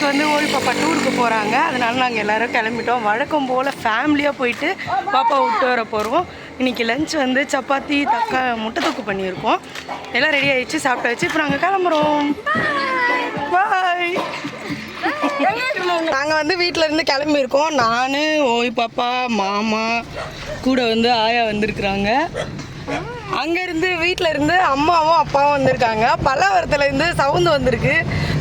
இன்னைக்கு வந்து ஓய் பாப்பா டூருக்கு போகிறாங்க அதனால நாங்கள் எல்லாரும் கிளம்பிட்டோம். வழக்கம் போல் ஃபேமிலியாக போயிட்டு பாப்பா விட்டு வர போகிறோம் இன்னைக்கு லஞ்ச் வந்து சப்பாத்தி தக்கா முட்டை தொக்கு பண்ணியிருக்கோம். எல்லாம் ரெடி சாப்பிட்டா வச்சு இப்போ நாங்கள் கிளம்புறோம். பாய் நாங்கள் வந்து வீட்டில் இருந்து கிளம்பியிருக்கோம். நான் ஓய் பாப்பா மாமா கூட வந்து ஆயா வந்திருக்குறாங்க. அங்கேருந்து வீட்டில் இருந்து அம்மாவும் அப்பாவும் வந்திருக்காங்க. பல்லாவரத்துலேருந்து சவுந்து வந்திருக்கு.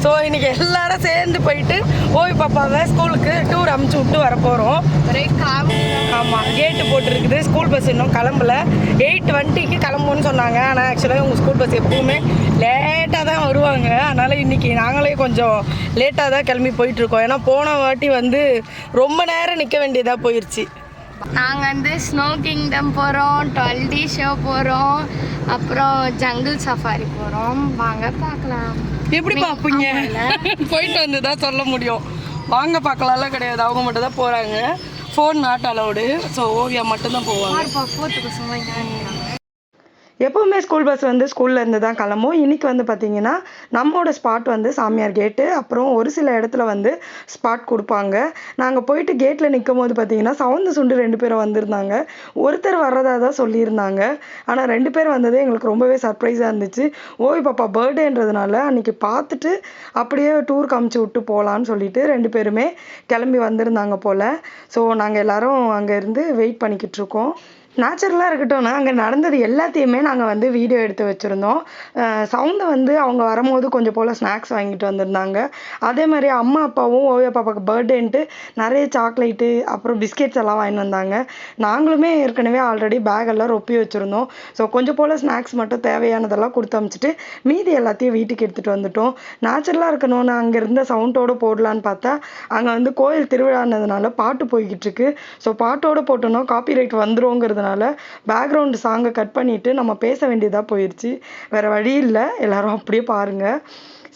ஸோ இன்னைக்கு எல்லாரும் சேர்ந்து போயிட்டு ஓய் பாப்பாவை ஸ்கூலுக்கு டூர் அமுச்சு விட்டு வர போகிறோம் ஆமாம் கேட்டு போட்டிருக்குது. ஸ்கூல் பஸ் இன்னும் கிளம்பல. எயிட் டுவெண்ட்டிக்கு கிளம்புன்னு சொன்னாங்க. ஆனால் ஆக்சுவலாக உங்கள் ஸ்கூல் பஸ் எப்பவுமே லேட்டாக தான் வருவாங்க. அதனால் இன்றைக்கி நாங்களே கொஞ்சம் லேட்டாக தான் கிளம்பி போயிட்டுருக்கோம். ஏன்னா போன வாட்டி வந்து ரொம்ப நேரம் நிற்க வேண்டியதாக போயிடுச்சு நாங்கள் வந்து ஸ்னோ கிங்டம் போகிறோம் டுவெல் டி ஷோ போகிறோம் அப்புறம் ஜங்கிள் சஃபாரி போகிறோம் வாங்க பார்க்கலாம். எப்படி பார்ப்பீங்க போயிட்டு வந்து தான் சொல்ல முடியும். வாங்க பார்க்கலாம்லாம் கிடையாது. அவங்க மட்டும் தான் போகிறாங்க phone not allowed so Oviya மட்டும்தான் போவாங்க. எப்போவுமே ஸ்கூல் பஸ் வந்து ஸ்கூல்லேருந்து தான் கிளம்பும். இன்றைக்கி வந்து பார்த்தீங்கன்னா நம்மளோட ஸ்பாட் வந்து சாமியார் கேட்டு அப்புறம் ஒரு சில இடத்துல வந்து ஸ்பாட் கொடுப்பாங்க. நாங்கள் போயிட்டு கேட்டில் நிற்கும் போது பார்த்தீங்கன்னா சவுந்து சுண்டு ரெண்டு பேரும் வந்திருந்தாங்க. ஒருத்தர் வர்றதா தான் சொல்லியிருந்தாங்க. ஆனால் ரெண்டு பேர் வந்தது எங்களுக்கு ரொம்பவே சர்ப்ரைஸாக இருந்துச்சு. ஓய் பாப்பா பர்த்டேன்றதுனால அன்னைக்கு பார்த்துட்டு அப்படியே டூர் காமிச்சு விட்டு போகலான்னு சொல்லிட்டு ரெண்டு பேருமே கிளம்பி வந்திருந்தாங்க போல். ஸோ நாங்கள் எல்லோரும் அங்கே இருந்து வெயிட் பண்ணிக்கிட்டு இருக்கோம். நேச்சுரலாக இருக்கட்டும்னா அங்கே நடந்தது எல்லாத்தையுமே நாங்கள் வந்து வீடியோ எடுத்து வச்சுருந்தோம். சவுண்டை வந்து அவங்க வரும்போது கொஞ்சம் போல் ஸ்நாக்ஸ் வாங்கிட்டு வந்திருந்தாங்க. அதே மாதிரி அம்மா அப்பாவும் ஓவியா பாப்பாவுக்கு பர்த்டேன்ட்டு நிறைய சாக்லேட்டு அப்புறம் பிஸ்கெட்ஸ் எல்லாம் வாங்கிட்டு வந்தாங்க. நாங்களுமே ஏற்கனவே ஆல்ரெடி பேகெல்லாம் ரொப்பி வச்சுருந்தோம். ஸோ கொஞ்சம் போல் ஸ்நாக்ஸ் மட்டும் தேவையானதெல்லாம் கொடுத்து அமிச்சிட்டு மீதி எல்லாத்தையும் வீட்டுக்கு எடுத்துகிட்டு வந்துட்டோம். நேச்சுரலாக இருக்கணும்னு அங்கே இருந்த சவுண்டோடு போடலான்னு பார்த்தா அங்கே வந்து கோயில் திருவிழானதுனால பாட்டு போய்கிட்டு இருக்கு. ஸோ பாட்டோடு போட்டோன்னா காப்பிரைட் வந்துருங்கிறதுனால பேக்ரவுண்ட் சாங்கை கட் பண்ணிவிட்டு நம்ம பேச வேண்டியதாக போயிடுச்சு வேறு வழி இல்லை. எல்லோரும் அப்படியே பாருங்கள்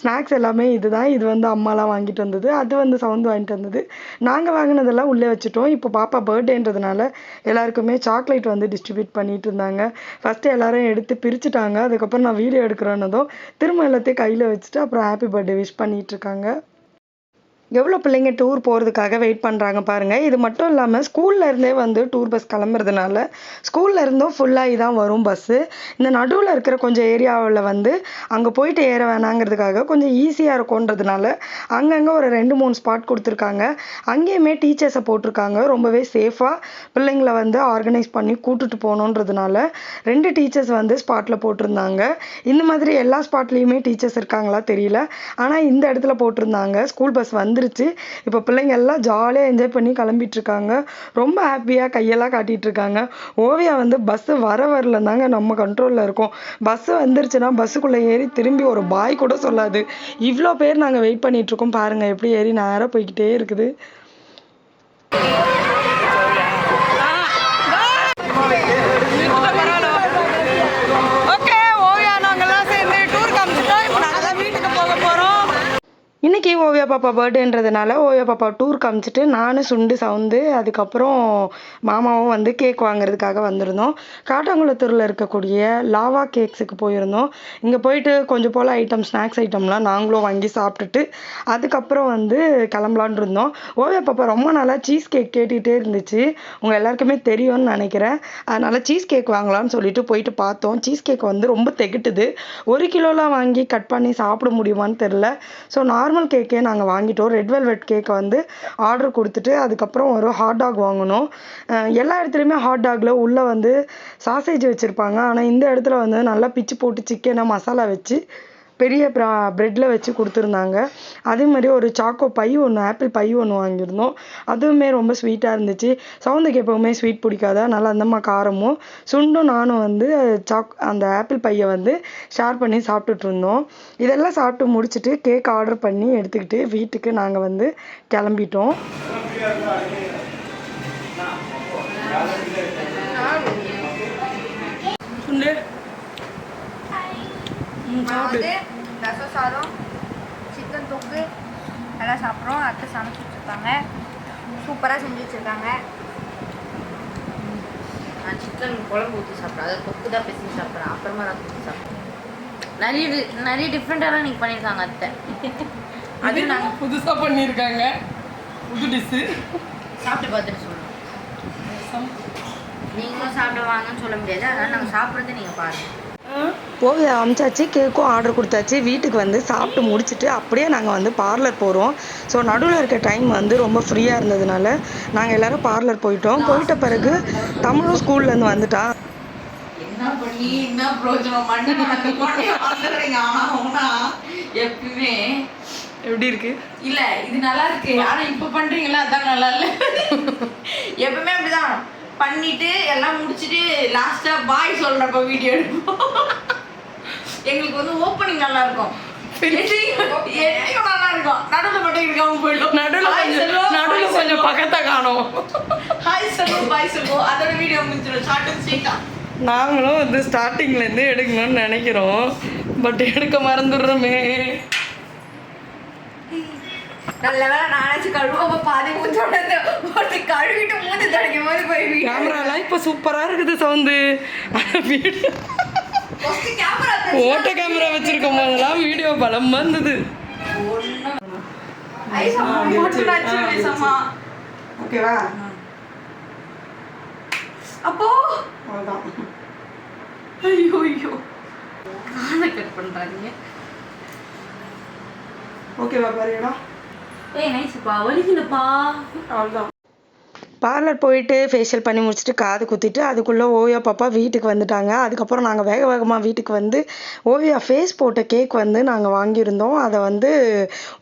ஸ்நாக்ஸ் எல்லாமே இதுதான். இது வந்து அம்மாலாம் வாங்கிட்டு வந்தது. அது வந்து சவுந்து வாங்கிட்டு வந்தது. நாங்கள் வாங்கினதெல்லாம் உள்ளே வச்சுட்டோம். இப்போ பாப்பா பர்த்டேன்றதுனால எல்லாருக்குமே சாக்லேட் வந்து டிஸ்ட்ரிபியூட் பண்ணிட்டு இருந்தாங்க. ஃபஸ்ட்டு எல்லாரும் எடுத்து பிரிச்சுட்டாங்க. அதுக்கப்புறம் நான் வீடியோ எடுக்கிறேன்னதும் திரும்ப எல்லாத்தையும் கையில் வச்சுட்டு அப்புறம் ஹாப்பி பர்த்டே விஷ் பண்ணிகிட்ருக்காங்க இருக்காங்க. எவ்வளோ பிள்ளைங்க டூர் போகிறதுக்காக வெயிட் பண்ணுறாங்க பாருங்கள் இது மட்டும் இல்லாமல் ஸ்கூல்ல இருந்தே வந்து டூர் பஸ் கிளம்புறதுனால ஸ்கூல்லேருந்தும் ஃபுல்லாகி தான் வரும் பஸ்ஸு இந்த நடுவில் இருக்கிற கொஞ்சம் ஏரியாவில் வந்து அங்கே போயிட்டு ஏற வேணாங்கிறதுக்காக கொஞ்சம் ஈஸியாக இருக்கும்ன்றதுனால அங்கங்கே ஒரு ரெண்டு மூணு ஸ்பாட் கொடுத்துருக்காங்க. அங்கேயுமே டீச்சர்ஸை போட்டிருக்காங்க. ரொம்பவே சேஃபாக பிள்ளைங்களை வந்து ஆர்கனைஸ் பண்ணி கூட்டுட்டு போகணுன்றதுனால ரெண்டு டீச்சர்ஸ் வந்து ஸ்பாட்டில் போட்டிருந்தாங்க. இந்த மாதிரி எல்லா ஸ்பாட்லேயுமே டீச்சர்ஸ் இருக்காங்களா தெரியல. ஆனால் இந்த இடத்துல போட்டிருந்தாங்க. ஸ்கூல் பஸ் வந்து வந்துருச்சு. இப்போ பிள்ளைங்க எல்லாம் ஜாலியாக என்ஜாய் பண்ணி கிளம்பிட்டு இருக்காங்க. ரொம்ப ஹாப்பியாக கையெல்லாம் காட்டிட்டு இருக்காங்க. ஓவியா வந்து பஸ்ஸு வர வரல தாங்க நம்ம கண்ட்ரோலில் இருக்கும். பஸ்ஸு வந்துருச்சுன்னா பஸ்ஸுக்குள்ளே ஏறி திரும்பி ஒரு பாய் கூட சொல்லாது. இவ்வளோ பேர் நாங்கள் வெயிட் பண்ணிட்டு இருக்கோம். பாருங்க எப்படி ஏறி நேராக போய்கிட்டே இருக்குது ஓகே ஓவியா நாங்கெல்லாம் சேர்ந்து டூர் காமிச்சிட்டோம் இப்போ நாங்கள் வீட்டுக்கு போக போகிறோம் இன்றைக்கி ஓவியா பாப்பா பர்த்டேன்றதுனால ஓவியா பாப்பா டூர் காமிச்சிட்டு நானும் சுண்டு சவுந்து அதுக்கப்புறம் மாமாவும் வந்து கேக் வாங்குறதுக்காக வந்திருந்தோம். காட்டாங்குளத்தூரில் இருக்கக்கூடிய லாவா கேக்ஸுக்கு போயிருந்தோம். இங்கே போயிட்டு கொஞ்சம் போல் ஐட்டம் ஸ்நாக்ஸ் ஐட்டம்லாம் நாங்களும் வாங்கி சாப்பிட்டுட்டு அதுக்கப்புறம் வந்து கிளம்பலான் இருந்தோம். ஓவியா பாப்பா ரொம்ப நாளாக சீஸ் கேக் கேட்டுகிட்டே இருந்துச்சு. உங்கள் எல்லாருக்குமே தெரியும்னு நினைக்கிறேன். அதனால் சீஸ் கேக் வாங்கலாம்னு சொல்லிட்டு போயிட்டு பார்த்தோம். சீஸ் கேக் வந்து ரொம்ப தெகட்டுது. ஒரு கிலோலாம் வாங்கி கட் பண்ணி சாப்பிட முடியுமான்னு தெரில ஸோ நார்மல் கேக்கே நாங்கள் வாங்கிட்டோம். ரெட் வெல்வெட் கேக்கை வந்து ஆர்டர் கொடுத்துட்டு அதுக்கப்புறம் ஒரு ஹாட் டாக் வாங்கினோம். எல்லா இடத்துலையுமே ஹாட் டாகில் உள்ளே வந்து சாசேஜ் வச்சுருப்பாங்க. ஆனால் இந்த இடத்துல வந்து நல்லா பிச்சு போட்டு சிக்கனை மசாலா வச்சு பெரிய ப்ரா ப்ரெட்டில் வச்சு கொடுத்துருந்தாங்க. அதே மாதிரி ஒரு சாக்கோ பை ஒன்று ஆப்பிள் பை ஒன்று வாங்கியிருந்தோம். அதுவுமே ரொம்ப ஸ்வீட்டாக இருந்துச்சு. சவுந்துக்கு எப்போவுமே ஸ்வீட் பிடிக்காதா? நல்லா அந்தம்மா காரமும். சுண்டும் நானும் வந்து சாக் அந்த ஆப்பிள் பையை வந்து ஷேர் பண்ணி சாப்பிட்டுட்டு இருந்தோம். இதெல்லாம் சாப்பிட்டு முடிச்சுட்டு கேக் ஆர்டர் பண்ணி எடுத்துக்கிட்டு வீட்டுக்கு நாங்கள் வந்து கிளம்பிட்டோம். சுண்டு நான் ரசம் சாதம் சிக்கன் தொக்கு எல்லாம் சாப்பிட்றோம் அத்தை சமைச்சு வச்சுருக்காங்க சூப்பராக செஞ்சு வச்சுருக்காங்க நான் சிக்கன் குழம்பு ஊற்றி சாப்பிட்றேன் அதை தொக்கு தான் பேசி சாப்பிட்றேன் அப்புறமா ரசம் ஊற்றி சாப்பிட்றேன் நிறைய டி- நிறைய டிஃப்ரெண்ட்டாலாம் இன்னைக்கு பண்ணியிருக்காங்க அத்தை அது நாங்கள் புதுசாக பண்ணியிருக்காங்க புது டிஷ்ஷு சாப்பிட்டு பார்த்துட்டு சொல்லுவோம் நீங்களும் சாப்பிட வாங்கன்னு சொல்ல முடியாது அதனால நாங்கள் சாப்பிட்றதை நீங்கள் பாருங்கள் ஓவியா அமிச்சாச்சு கேக்கும் ஆர்டர் கொடுத்தாச்சு. வீட்டுக்கு வந்து சாப்பிட்டு முடிச்சுட்டு அப்படியே நாங்கள் வந்து பார்லர் போகிறோம் ஸோ நடுவில் இருக்க டைம் வந்து ரொம்ப ஃப்ரீயாக இருந்ததுனால நாங்கள் எல்லாரும் பார்லர் போயிட்டோம். போயிட்ட பிறகு தமிழும் ஸ்கூல்லேருந்து வந்துட்டான் என்ன பண்ணி பிரயோஜனம்? வந்துடுறீங்க எப்பயுமே எப்படி இருக்கு? இல்ல இது நல்லா இருக்கு. ஆனா இப்ப பண்றீங்களா? அதான் நல்லா இல்ல. எப்பவுமே அப்படிதான். பண்ணிட்டு எல்லாம் முடிச்சிட்டு லாஸ்டா பாய் சொல்றப்ப வீடியோ எடுப்போம். எங்களுக்கு வந்து ஓப்பனிங் நல்லா இருக்கும் நல்லா இருக்கும் நடுவில் மட்டும் இருக்காம போயிடும். நடுவில் நடுவில் கொஞ்சம் பக்கத்தை காணோம். ஹாய் சொல்லுவோம் பாய் சொல்லுவோம் அதோட வீடியோ முடிஞ்சிடும். ஷார்ட் ஸ்வீட்டா நாங்களும் வந்து ஸ்டார்டிங்லேருந்து எடுக்கணும்னு நினைக்கிறோம். பட் எடுக்க மறந்துடுறோமே. நல்ல வேலை நானாச்சு கழுவாம பாதி மூஞ்சோட ஒரு கழுவிட்டு மூஞ்சி தொடக்கும் போது போய் கேமராலாம் இப்போ சூப்பராக இருக்குது சவுண்டு. கேமரா ஓட்ட கேமரா வச்சிருக்கும். போதெல்லாம் வீடியோ பலமாக இருந்தது ஓகேவா? அப்போ? ஐயோ ஐயோ. காலை கட் பண்றாங்க ஓகேவா பாரு இடம் ஏய் நைஸ்ப்பா வலிக்குதுப்பா. அவ்வளோதான் பார்லர் போயிட்டு ஃபேஷியல் பண்ணி முடிச்சுட்டு காது குத்திட்டு அதுக்குள்ளே ஓவியா பாப்பா வீட்டுக்கு வந்துட்டாங்க. அதுக்கப்புறம் நாங்கள் வேக வேகமாக வீட்டுக்கு வந்து ஓவியா ஃபேஸ் போட்ட கேக் வந்து நாங்கள் வாங்கியிருந்தோம். அதை வந்து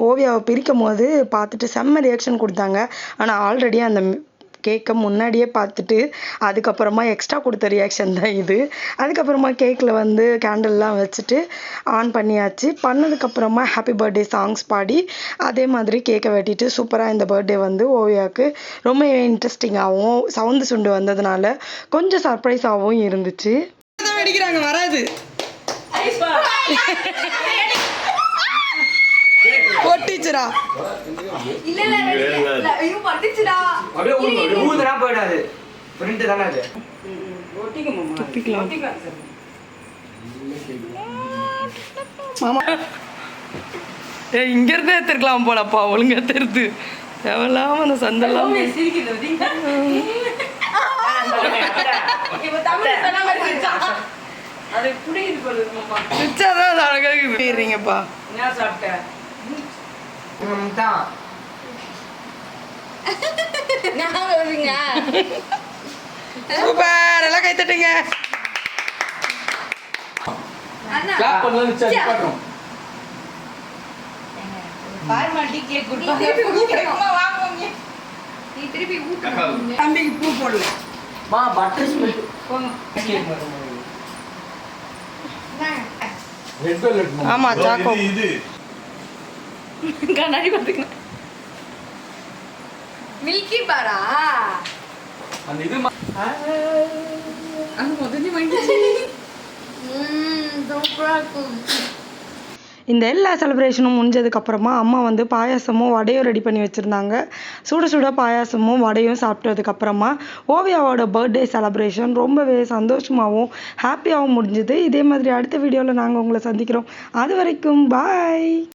ஓவியாவை பிரிக்கும் போது பார்த்துட்டு செம்ம ரியாக்ஷன் கொடுத்தாங்க. ஆனால் ஆல்ரெடி அந்த கேக்கை முன்னாடியே பார்த்துட்டு அதுக்கப்புறமா எக்ஸ்ட்ரா கொடுத்த ரியாக்ஷன் தான் இது. அதுக்கப்புறமா கேக்கில் வந்து கேண்டல்லாம் வச்சுட்டு ஆன் பண்ணியாச்சு. பண்ணதுக்கப்புறமா ஹாப்பி பர்த்டே சாங்ஸ் பாடி அதே மாதிரி கேக்கை வெட்டிட்டு சூப்பராக இந்த பர்த்டே வந்து ஓவியாவுக்கு ரொம்ப இன்ட்ரெஸ்டிங்காகவும் சவுண்டு சுண்டு வந்ததுனால கொஞ்சம் சர்ப்ரைஸாகவும் இருந்துச்சு. வெடிக்கிறாங்க வராது ஒட்டிச்சுரா இல்ல இல்ல இல்ல ஐயோ பட்டுச்சுடா அப்படியே ஊ- ஊதுனா போயிடாது. பிரிண்ட் தானே அது? மாமா. ஏ இங்கேருந்தே எடுத்துருக்கலாம் போலப்பா ஒழுங்கா தெரிது எவ்வளவு அந்த சந்தெல்லாம்? அது புரியுது போல மாமா? பிச்சாதான் அது அழகாக போயிடுறீங்கப்பா. என்ன சாப்பிட்ட? ம், தான் சூப்பர் எல்லாம் கை தட்டுங்க. கிளாப் பண்ணலாம் நிச்சயம் நிப்பாட்டுறோம். பார்மாட்டி கேக் நீ திருப்பி ஊட்டணும். வாங்குவாங்க நீ திருப்பி ஊட்டணும் தம்பிக்கு பூ போடல. மா பட்டர் ஸ்மெல் ரெட் வெல்வெட் ஆமா சாக்கோ கண்ணாடி பார்த்துக்கணும் மில்கி பாரா? அந்த இது மா- அங்க முதல்ல வாங்கிச்சு சூப்பராக இருக்கும். இந்த எல்லா செலிப்ரேஷனும் முடிஞ்சதுக்கப்புறமா அம்மா வந்து பாயாசமும் வடையும் ரெடி பண்ணி வச்சுருந்தாங்க. சுட சுட பாயாசமும் வடையும் சாப்பிட்டதுக்கப்புறமா ஓவியாவோட பர்த்டே செலிப்ரேஷன் ரொம்பவே சந்தோஷமாகவும் ஹாப்பியாகவும் முடிஞ்சுது. இதே மாதிரி அடுத்த வீடியோவில் நாங்கள் உங்களை சந்திக்கிறோம். அது வரைக்கும் பாய்